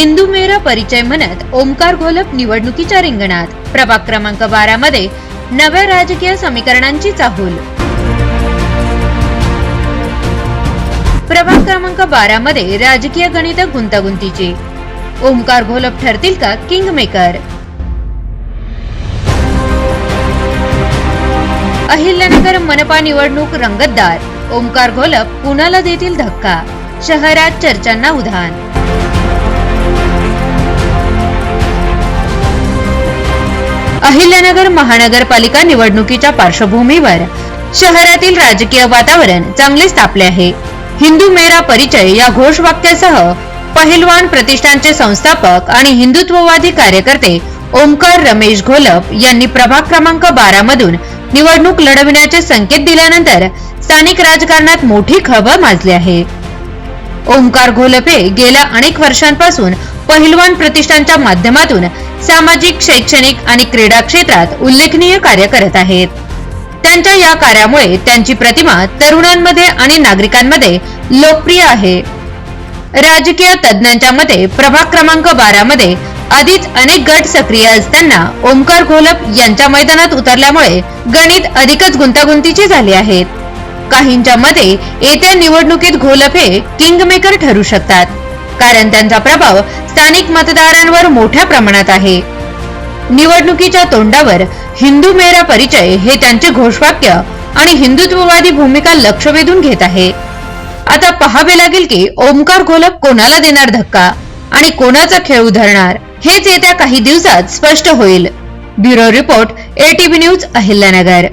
हिंदू मेरा परिचय म्हणत ओमकार घोलप निवडणुकीच्या रिंगणात. प्रभाग क्रमांक बारा मध्ये नव्या राजकीय समीकरणांची चाहूल. प्रभाग क्रमांक बारा मध्ये राजकीय गणित गुंतागुंतीची. ओमकार घोलप ठरतील का किंग मेकर अहिल्यानगर मनपा निवडणूक रंगतदार. ओमकार घोलप कुणाला देतील धक्का. शहरात चर्चांना उधाण. अहिल्यानगर महानगरपालिका निवडणुकीच्या पार्श्वभूमीवर शहरातील राजकीय वातावरण चांगलेच तापले आहे. हिंदू मेरा परिचय या घोषवाक्यासह पहिलवान प्रतिष्ठानचे संस्थापक आणि हिंदुत्ववादी कार्यकर्ते ओमकार रमेश घोलप यांनी प्रभाग क्रमांक बारा मधून निवडणूक लढविण्याचे संकेत दिल्यानंतर स्थानिक राजकारणात मोठी खळबळ माजली आहे. ओंकार घोलपे गेल्या अनेक वर्षांपासून पहिलवान प्रतिष्ठानच्या माध्यमातून सामाजिक शैक्षणिक आणि क्रीडा क्षेत्रात उल्लेखनीय कार्य करत आहेत. त्यांच्या या कार्यामुळे त्यांची प्रतिमा तरुणांमध्ये आणि नागरिकांमध्ये लोकप्रिय आहे. राजकीय तज्ज्ञांच्या मते प्रभाग क्रमांक बारा मध्ये आधीच अनेक गट सक्रिय असताना ओमकार घोलप यांच्या मैदानात उतरल्यामुळे गणित अधिकच गुंतागुंतीचे झाले आहेत. काहींच्या मते येत्या निवडणुकीत घोलप हे ठरू शकतात. कारण त्यांचा प्रभाव स्थानिक मतदारांवर मोठ्या प्रमाणात आहे. निवडणुकीच्या तोंडावर हिंदू मेरा परिचय हे त्यांचे घोषवाक्य आणि हिंदुत्ववादी भूमिका लक्ष वेधून घेत आहे. आता पहावे लागेल की ओमकार घोलप कोणाला देणार धक्का आणि कोणाचा खेळ उधळणार हेच येत्या काही दिवसात स्पष्ट होईल. Bureau report ATB news Ahilyanagar.